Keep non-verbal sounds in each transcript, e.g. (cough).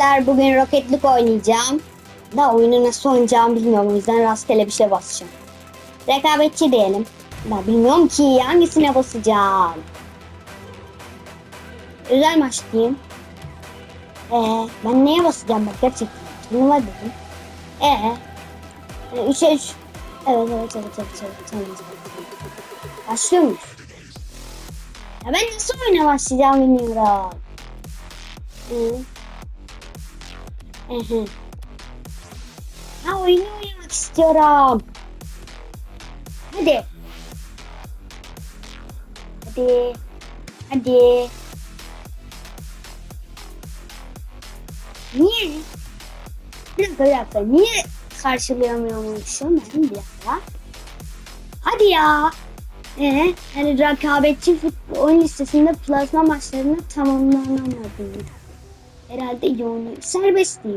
Der bugün roketlik oynayacağım. Da oyunu nasıl oynayacağımı bilmiyorum. O yüzden rastgele bir şey basacağım. Rekabetçi diyelim. Da bilmiyorum ki hangisine basacağım. Özel maç diyeyim. Ee, ben neye basacağım bak gerçekten. Turnuva dedim. Ee, 3'e 3. Evet evet evet evet evet. Tamam, tamam. Başlıyor muyuz? Ya ben nasıl oyuna başlayacağım bilmiyorum. Hı. Ha oyunu oynamak istiyorum. Hadi. Hadi. Hadi. Niye? Bir dakika bir dakika. Niye karşılayamıyormuşum ben bir dakika. Hadi ya. Ee, hani rekabetçi futbol oyun listesinde plasma maçlarını tamamlanamadı. Herhalde yoğun. Serbest ya.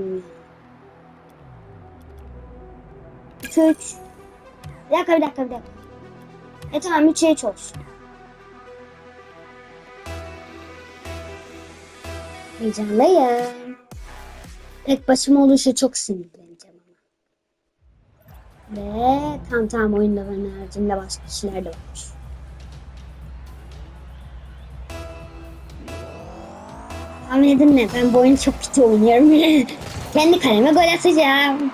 3 3. Bir dakika bir dakika bir dakika. E tamam 3 3 olsun. Heyecanlıyım. Tek başıma oluşu çok sinirleneceğim ama. Ve tam tam oyunda ben haricinde başka kişiler de varmış. Tahmin edin ne? Ben bu oyunu çok kötü oynuyorum. (laughs) Kendi kaleme gol atacağım.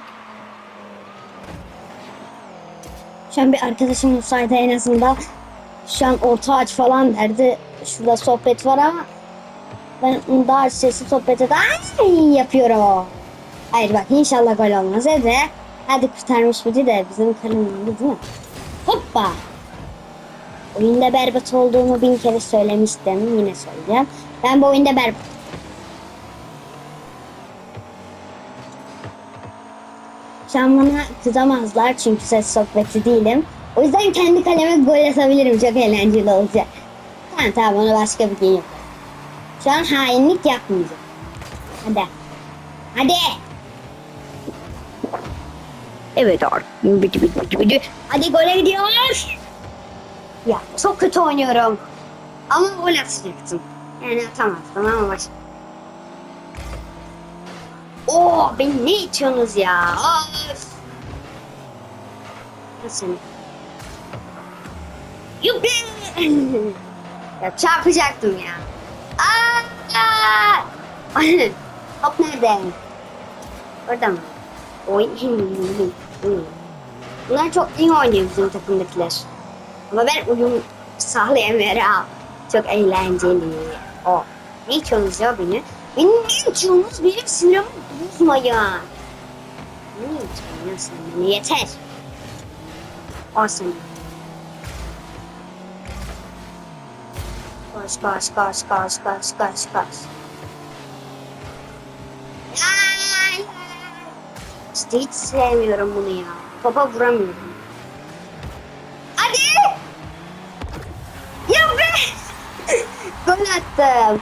Şu an bir arkadaşım olsaydı en azından şu an orta aç falan derdi. Şurada sohbet var ama ben daha sesli sohbet eder Ay, yapıyorum. Hayır bak inşallah gol olmaz de. Hadi kurtarmış biri de bizim oldu değil mi? Hoppa. Oyunda berbat olduğumu bin kere söylemiştim. Yine söyleyeceğim. Ben bu oyunda berbat. An bana kızamazlar çünkü ses sohbeti değilim. O yüzden kendi kaleme gol atabilirim. Çok eğlenceli olacak. Tamam tamam onu başka bir gün yaparım. Şu an hainlik yapmayacağım. Hadi. Hadi. Evet bitti. Hadi gole gidiyor. Ya çok kötü oynuyorum. Ama gol atacaktım. Yani atamazdım ama baş. Oo beni ne itiyorsunuz ya? Of. Nasıl? Yuppi. (laughs) ya çarpacaktım ya. Aa! (laughs) Top nerede? Orada mı? Oy. (laughs) Bunlar çok iyi oynuyor bizim takımdakiler. Ama ben uyum sağlayamıyorum. Çok eğlenceli. O. Ne içiyorsunuz ya beni? Beni ne içiyorsunuz? Benim sinirimi bozmayın. Ne içiyorsun ya sen beni? Yeter. Koş koş koş koş koş koş koş. Ay, ay. İşte hiç sevmiyorum bunu ya. Topa vuramıyorum. Hadi! Ya be! (laughs) Gol attım.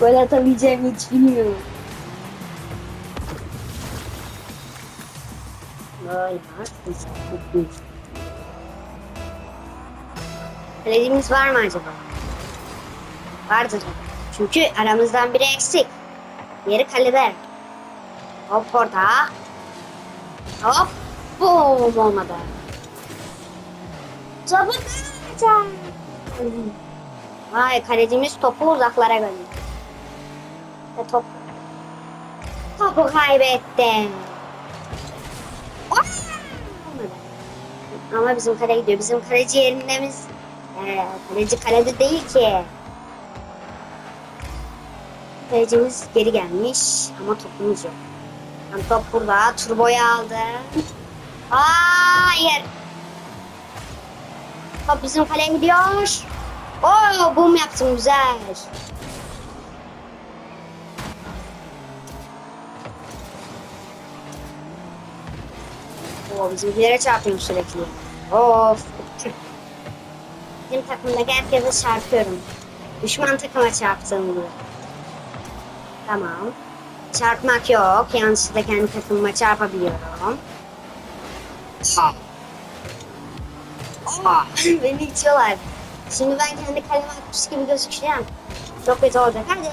Gol atabileceğimi hiç bilmiyorum. Attım. Kalecimiz var mı acaba? Vardır. Çünkü aramızdan biri eksik. Diğeri kalede. Hop orada. Hop. Boom olmadı. Topu kıracağım. Vay kalecimiz topu uzaklara gönderiyor. Ve top. Topu kaybettim. Ama bizim kale gidiyor. Bizim kaleci yerindemiz ee, kaleci kalede değil ki. Kalecimiz geri gelmiş ama topumuz yok. Yani top burada. Turboyu aldı. Hayır. Top bizim kaleye gidiyor. Oo boom yaptım güzel. Oo bizimkilere çarpıyorum sürekli. Of. Bizim takımdaki herkese çarpıyorum. Düşman takıma çarptığım gibi. Tamam. Çarpmak yok. Yanlışlıkla kendi takımıma çarpabiliyorum. Aa. Aa, (laughs) Beni itiyorlar. Şimdi ben kendi kaleme atmış gibi gözükeceğim. Çok kötü olacak. Hadi.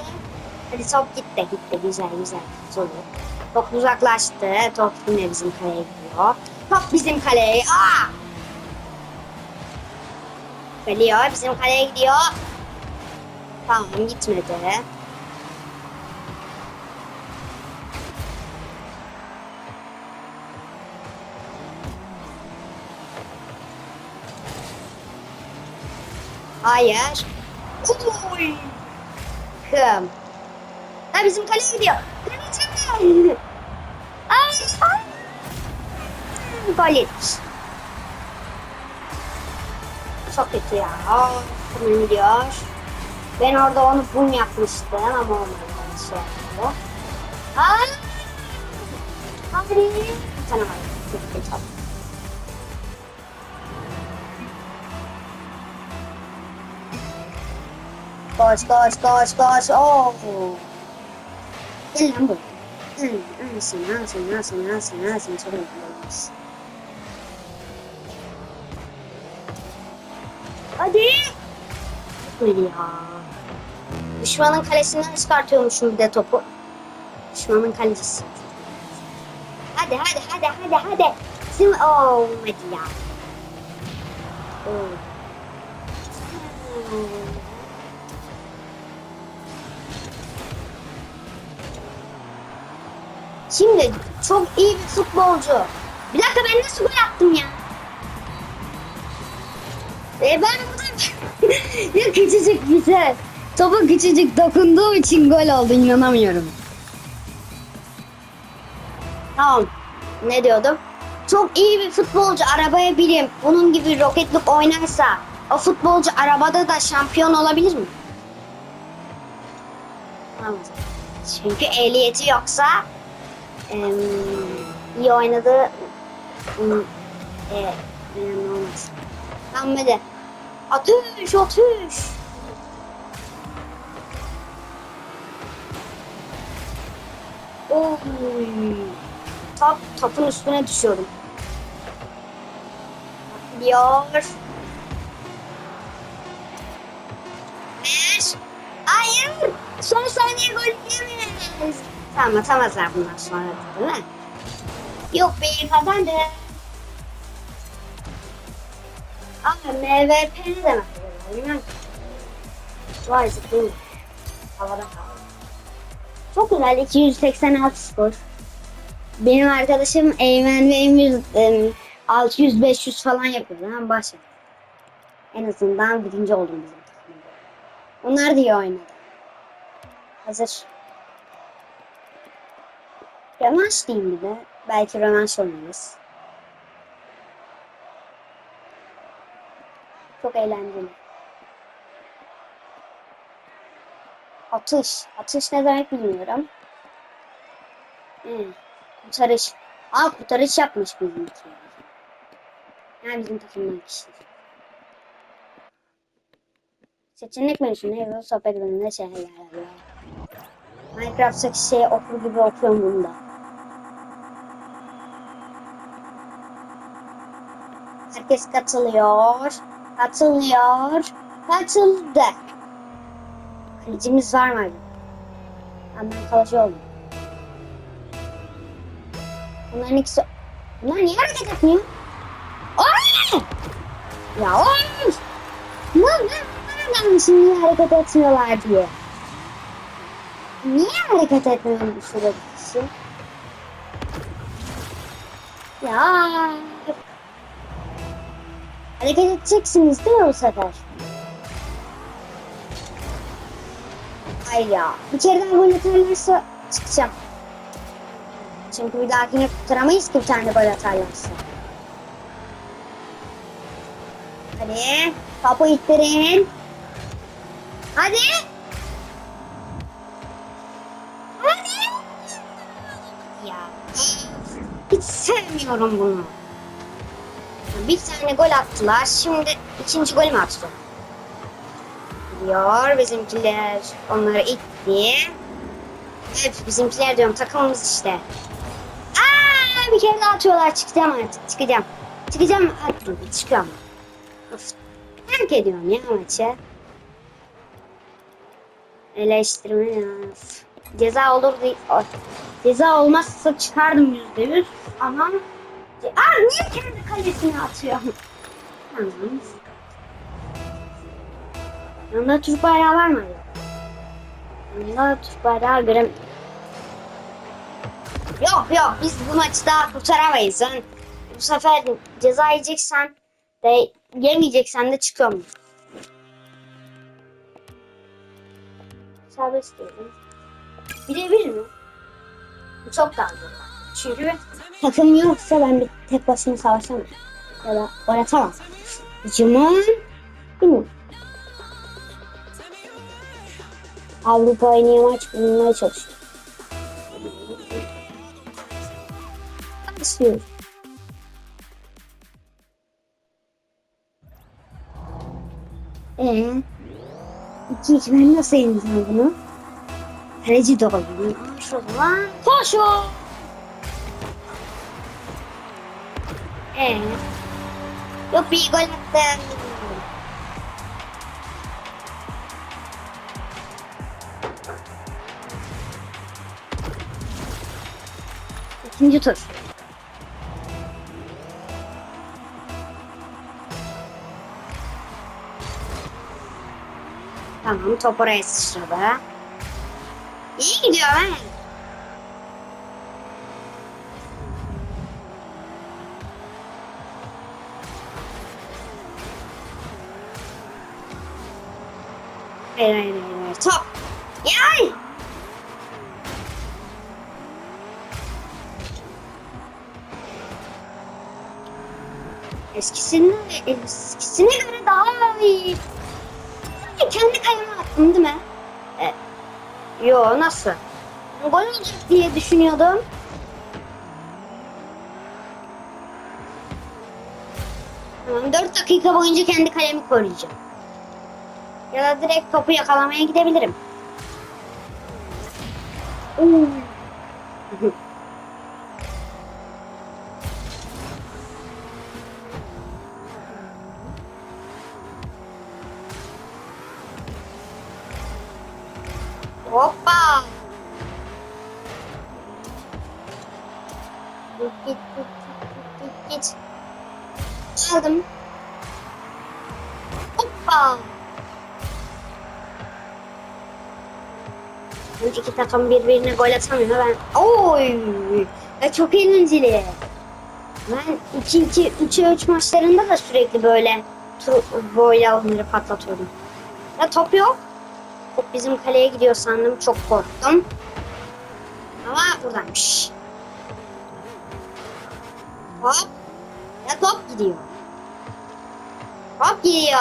Hadi top gitti. Gitti. Güzel güzel. Güzel. Top uzaklaştı. Top yine bizim kaleye gidiyor. Top bizim kaleye. Aa! Geliyor. Bizim kaleye gidiyor. Tamam gitmedi. Hayır. Oy. Kım. Ha bizim kaleye gidiyor. Kaleci. Ay. ay. Gol yemiş. Çok kötü ya. Hemen gidiyor. Ben orada onu bum yapmıştım ama olmadı. Ben şey yapmadı. Ay. Hadi. Bir tane var. Çok kötü. Koş koş koş koş. Oo. Gel lan buraya. Hı, Alsın alsın alsın alsın alsın. Çok mutluyuz. Hadi. Ya. Düşmanın kalesinden çıkartıyormuşum bir de topu. Düşmanın kalecisi. Hadi hadi hadi hadi hadi. Sim oh, olmadı ya. Oh. Şimdi çok iyi bir futbolcu. Bir dakika ben nasıl gol attım ya? E ben burada (laughs) ya küçücük bir şey. Topa küçücük dokunduğum için gol oldu inanamıyorum. Tamam. Ne diyordum? Çok iyi bir futbolcu arabaya binip bunun gibi roketlik oynarsa o futbolcu arabada da şampiyon olabilir mi? Tamam. Çünkü ehliyeti yoksa em, iyi oynadığı e, olmaz. Hadi. Atış atış. Oy. Top, topun üstüne düşüyorum. Gidiyor. Bir. Hayır. Son saniye gol yemeyiz. Tamam atamazlar bundan sonra değil mi? Yok be kazandı. Ama MVP ne demek? Bilmem. Vay zıplıyor. Havada kaldı. Çok güzel 286 skor. Benim arkadaşım Eymen ve Emir 600-500 falan yapıyordu. Hemen başladı. En azından birinci oldum bizim. Onlar da iyi oynadı. Hazır. Rövanş diyeyim bir de. Belki rövanş oynarız. Çok eğlenceli. Atış. Atış ne demek bilmiyorum. Hmm. Kurtarış. Aa kurtarış yapmış bizimki. Yani bizim takımdan kişi. Seçenek menüsünde yazılı sohbet bölümünde şey. Minecraft'taki şeyi okur gibi okuyorum bunu da. Herkes katılıyor. Katılıyor. Katıldı. Kalecimiz var mı? Ben ben kalıcı oldum. Bunların ikisi... Bunlar niye hareket etmiyor? Oy! Ya oy! Bunlar nereden gelmiş niye hareket etmiyorlar diye. Niye hareket etmiyor bu şurada bir kişi? Ya. Hareket edeceksiniz değil mi bu sefer? Ay ya. Bir kereden gol atarlarsa çıkacağım. Çünkü bir dahakine kurtaramayız ki bir tane gol atarlarsa. Hadi. Topu ittirin. Hadi. Hadi. Ya. Hiç sevmiyorum bunu. Bir tane gol attılar. Şimdi ikinci gol mü attılar? Gidiyor bizimkiler. Onları itti. Evet bizimkiler diyorum takımımız işte. Aa, bir kere daha atıyorlar. Çıkacağım artık. Çıkacağım. Çıkacağım. Hadi çıkıyorum. Of. Terk ediyorum ya maçı. Eleştirme ya. Ceza olur değil. Ceza olmazsa çıkardım yüzde yüz ama Aa, niye kendi kalesine atıyor? Tamam. Yanında Türk bayrağı var mı? Yanında Türk bayrağı görem. Yok yok biz bu maçı daha kurtaramayız. Sen bu sefer ceza yiyeceksen de yemeyeceksen de çıkıyorum. Serbest diyorum. Birebir mi? Çok daha zor. Çünkü takım yoksa ben bir tek başıma savaşamam. Ya da gol atamam. Cıman. Bilmiyorum. Avrupa en iyi maç bulmaya çalışıyor. İstiyoruz. Ee, iki iki ben nasıl yeneceğim bunu? Kaleci de olayım. Şu zaman koşun. Ee, yok bir gol attım. İkinci tur. Tamam top oraya sıçradı. İyi gidiyor ha. Hayır hayır hayır. hayır. Top. Yay. Eskisine, eskisine göre daha iyi. Kendi kayama attım değil mi? E, yo nasıl? Gol olacak diye düşünüyordum. Tamam 4 dakika boyunca kendi kalemi koruyacağım. Ya da direkt topu yakalamaya gidebilirim. Oo. Takım birbirine gol atamıyor. Ben oy. Ya çok eğlenceli. Ben 2-2 3'e 3 maçlarında da sürekli böyle böyle onları patlatıyordum. Ya top yok. Top bizim kaleye gidiyor sandım. Çok korktum. Ama buradaymış. Hop. Ya top gidiyor. Hop gidiyor.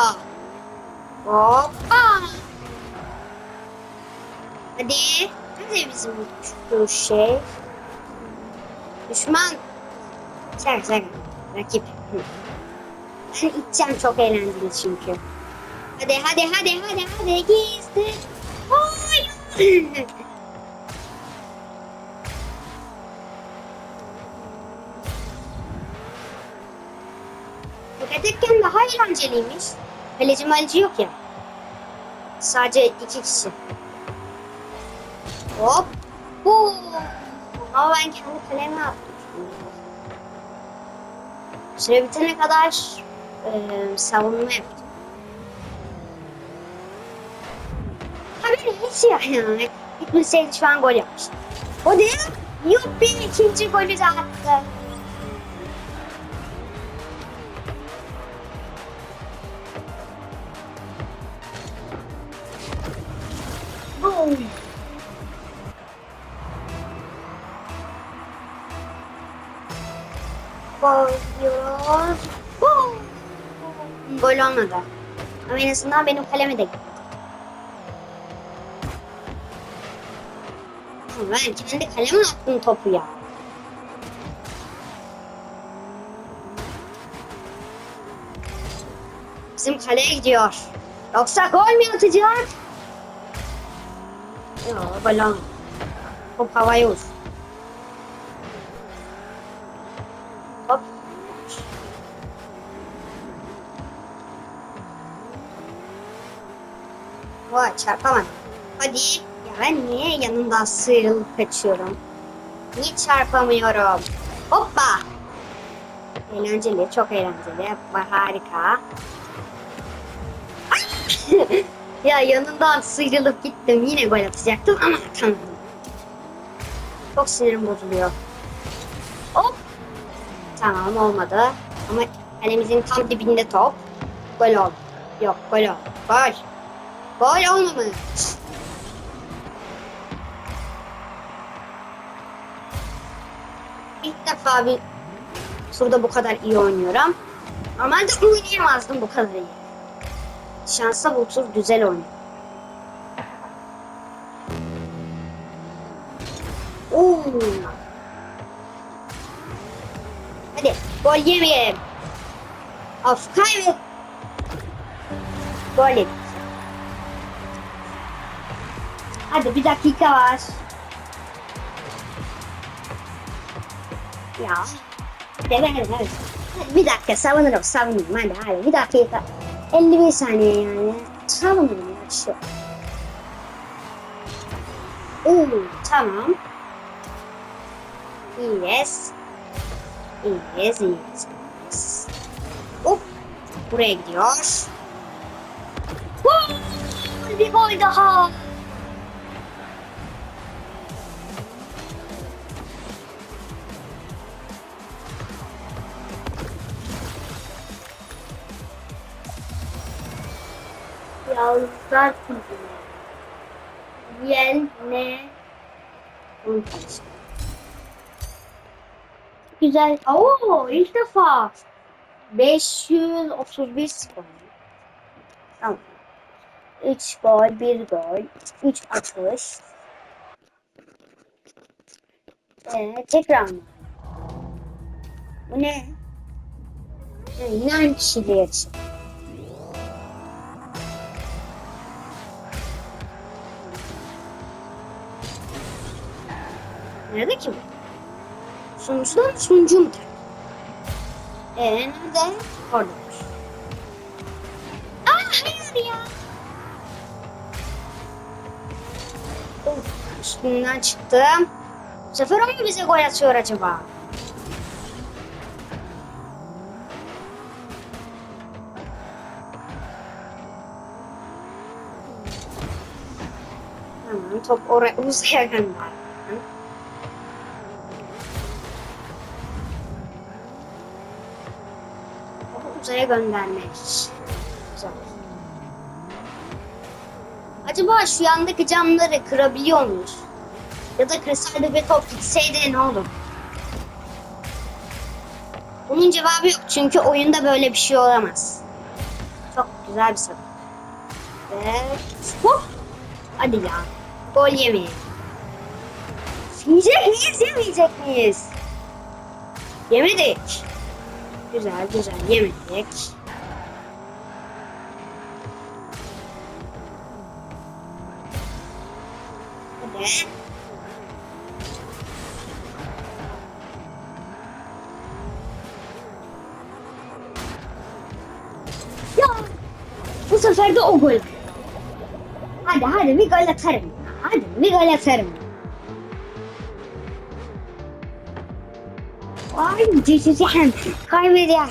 Hoppa. Hadi. Hadi bizim şu şey. Düşman. Şaka şaka. Rakip. İçeceğim çok eğlenceli çünkü. Hadi hadi hadi hadi hadi gizli. Hayır. Etken daha eğlenceliymiş. Kaleci maleci yok ya. Sadece iki kişi. Hop. Huu. Ama ben kendi kalemle attım. Süre bitene kadar e, savunma yapacağım. Tabii hiç ya yani. Gitmeseydi şu an gol yapmıştı. O değil. Yuppi ikinci golü de attı. Gol olmadı. Ama en azından benim kaleme de gitti. Ben kendi kaleme attım topu ya. Bizim kaleye gidiyor. Yoksa gol mü atacak? Yok balon. Top havaya uç. Hop. Vay çarpamadım. Hadi. Ya niye yanından sıyrılıp kaçıyorum? Niye çarpamıyorum? Hoppa. Eğlenceli, çok eğlenceli. Harika. (laughs) ya yanından sıyrılıp gittim. Yine gol atacaktım ama atamadım. Çok sinirim bozuluyor. Hop. Tamam olmadı. Ama kalemizin tam dibinde top. Gol oldu. Yok gol oldu. Gol. Gol olmamış. İlk defa bir turda bu kadar iyi oynuyorum. Normalde oynayamazdım bu kadar iyi. Şansa bu tur güzel oynuyor. Oo. Hadi gol yemeyelim. Of kaybet. Gol yedik. Hadi bir dakika var. Ya. Hadi. Hadi bir dakika savunurum savunurum hadi hadi bir dakika. 51 saniye yani. Savunurum ya şu. Oo tamam. İyiyiz. İyiyiz, iyiyiz, iyiyiz. Hop. Buraya gidiyor. Bir gol daha. Kulübü. Yel ne? Güzel. Oo ilk defa. 531 skor. Tamam. 3 gol, 1 gol, 3 atış. Ee, tekrar mı? Bu ne? Ha, yine aynı kişiliğe çıktı. Nerede ki bu? Sonuçta sunucu mu? Ee, nerede? Oradaymış. Aa hayır ya. Of, üstünden çıktım. Bu sefer o mu bize gol atıyor acaba? Tamam, top oraya uzaya gönderdim. Uzaya göndermek. Acaba şu yandaki camları kırabiliyor muyuz? Ya da kırsaydı bir top gitseydi ne olur? Bunun cevabı yok çünkü oyunda böyle bir şey olamaz. Çok güzel bir soru. Ve hop! Hadi ya. Gol yemeyelim. Yiyecek miyiz, yemeyecek miyiz? Yemedik. Güzel güzel. Hadi. Ya bu sefer de o gol. Hadi hadi bir gol atarım. Hadi bir gol atarım. Ay cicicim kaybediyorum.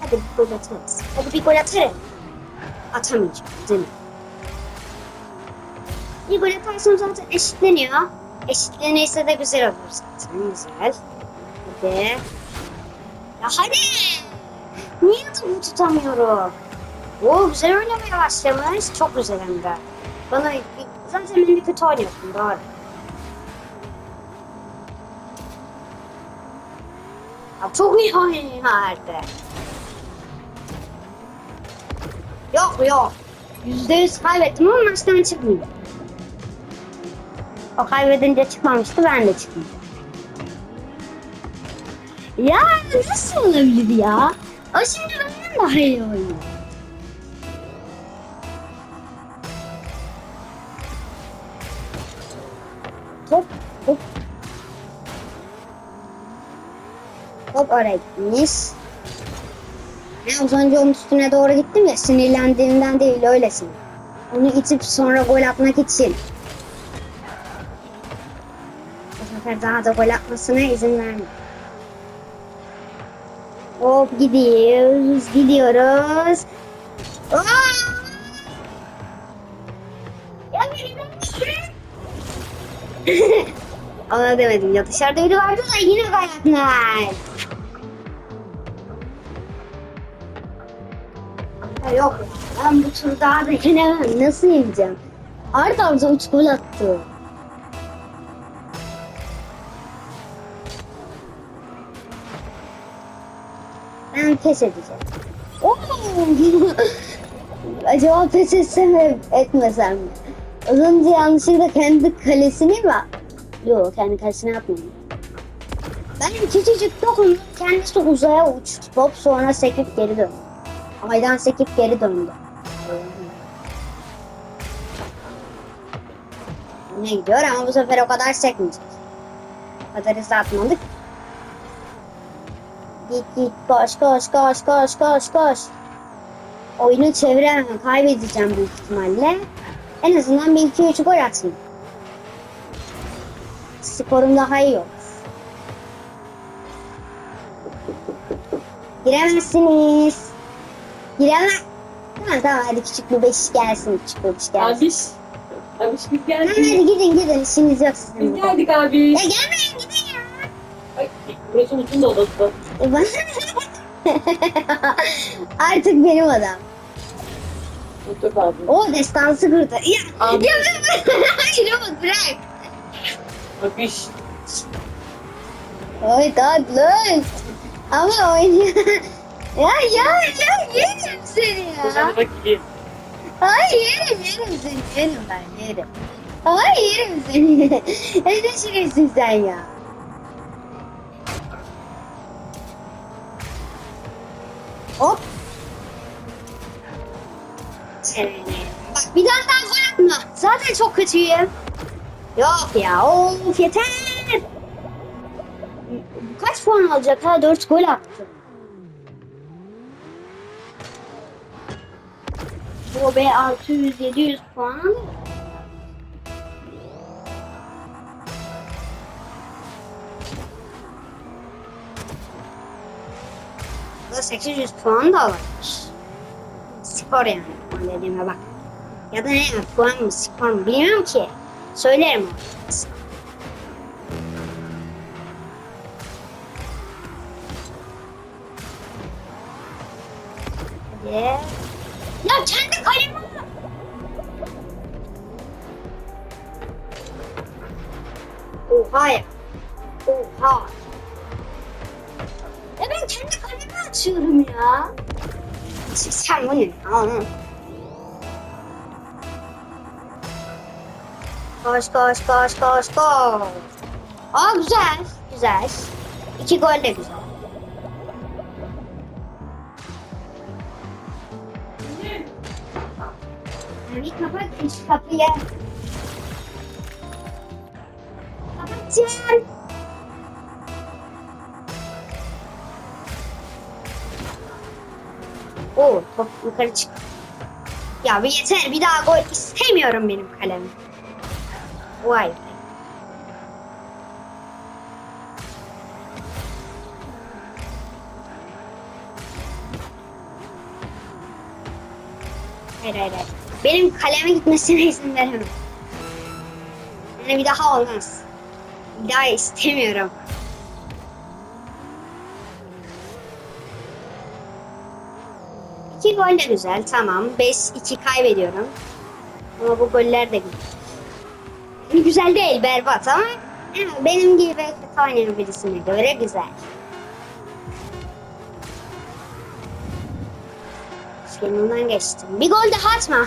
Hadi bir gol atarız. Hadi bir gol atarım. Atamayacağım değil mi? Bir gol atarsam zaten eşitleniyor. Eşitlenirse de güzel olur zaten. Güzel. Hadi. Ya hadi. Niye topu tutamıyorum? Oo güzel oynamaya başlamış. Çok güzel hem de. Bana zaten ben bir kötü oynuyordum doğru. Çok iyi oynuyor artık. Yok yok. Yüzde yüz kaybettim ama maçtan çıkmayacağım. O kaybedince çıkmamıştı ben de çıkmayacağım. Ya nasıl olabilir ya? O şimdi benden daha iyi oynuyor. Top oraya gitmiş. Ben az önce onun üstüne doğru gittim ya sinirlendiğimden değil öylesin. Onu itip sonra gol atmak için. Bu sefer daha da gol atmasına izin verme. Hop gidiyoruz, gidiyoruz. Aa! Ya Ona (laughs) demedim ya dışarıda biri vardı da yine kaynaklar. Ya yok ben bu tur daha da yenemem. Nasıl yeneceğim? Arda arda 3 gol attı. Ben pes edeceğim. Oo! (laughs) Acaba pes etsem mi etmesem mi? Az önce yanlışlıkla kendi kalesini mi? Yok kendi kalesine atmadım. Ben küçücük dokundum. Kendisi uzaya uçtu. Top sonra sekip geri döndü. Aydan sekip geri döndü. Ne gidiyor ama bu sefer o kadar sekmeyecek. O kadar hızlı atmadık. Git git koş koş koş koş koş koş. Oyunu çeviremem. Kaybedeceğim büyük ihtimalle. En azından bir iki üç gol atayım. Skorum daha iyi olur. Giremezsiniz. Giremez. Tamam tamam hadi küçük bir beş gelsin. Küçük bir beş gelsin. Abiş. Abiş biz Tamam hadi geldik. gidin gidin işiniz yok sizin. Biz burada. geldik Ya abiş. gelmeyin gidin ya. Ay, burası uzun da odası. E, bana- (laughs) Artık benim adam. Otur abi. O destansı kurdu. Ya, Abi. ya ben Hayır ama bırak. Abiş. Oy tatlı. Ama oynuyor. Ya ya ya yerim seni ya. Sana bakayım. Ay yerim yerim seni yerim ben yerim. Ay yerim seni. (laughs) Ne düşünüyorsun sen ya? Hop. Bak bir tane daha gol atma. Zaten çok kötüyüm. Yok ya of yeter. Kaç puan alacak ha? 4 gol attı. O be 600 700 puan alır. Bu da 800 puan da alırmış. Spor yani puan dediğime bak. Ya da ne puan mı spor mu bilmiyorum ki. Söylerim onu. Ya? Koş koş koş koş koş. Aa güzel. Güzel. İki gol de güzel. Bir kapat şu kapıyı. Kapatacağım. Oo top yukarı çık. Ya bir yeter bir daha gol istemiyorum benim kalemi. Vay. Hayır hayır hayır. Benim kaleme gitmesine izin veremem. Yani bir daha olmaz. Bir daha istemiyorum. Gol de güzel tamam. 5-2 kaybediyorum. Ama bu goller de güzel. Güzel değil berbat ama benim gibi kötü oynayan birisine göre güzel. Yanından geçtim. Bir gol daha atma. (laughs)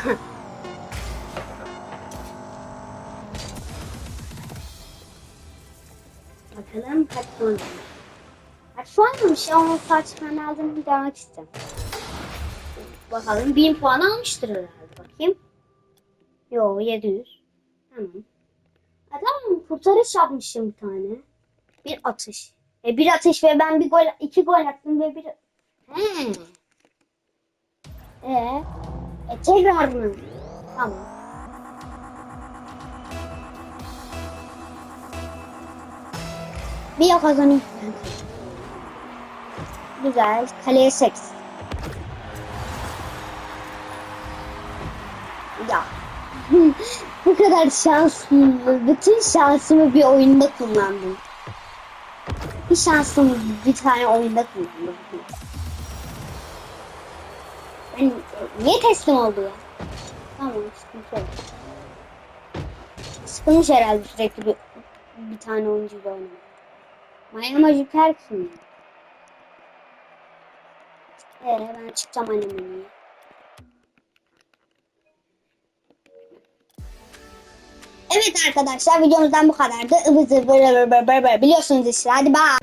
Bakalım kaç almış. Kaç puan almış ya? Onu kaç puan aldığını görmek istedim. Bakalım 1000 puan almıştır herhalde. Bakayım. Yo 700. Tamam. Ha, tamam kurtarış yapmışım bir tane. Bir atış. E bir atış ve ben bir gol, iki gol attım ve bir... Hmm. Ee, e tekrar mı? Tamam. Bir kazanayım. Güzel. Kaleye seks. Ya. (laughs) Bu kadar şanssız. Bütün şansımı bir oyunda kullandım. Bir şansımı bir tane oyunda kullandım. Ben niye teslim oldu ya? Tamam sıkıntı yok. Sıkılmış herhalde sürekli bir, bir tane oyuncuyla oynamak. Maya Magiker kim? Ee, ben çıkacağım annemin Evet arkadaşlar videomuzdan bu kadardı. Biliyorsunuz işte. Hadi bye.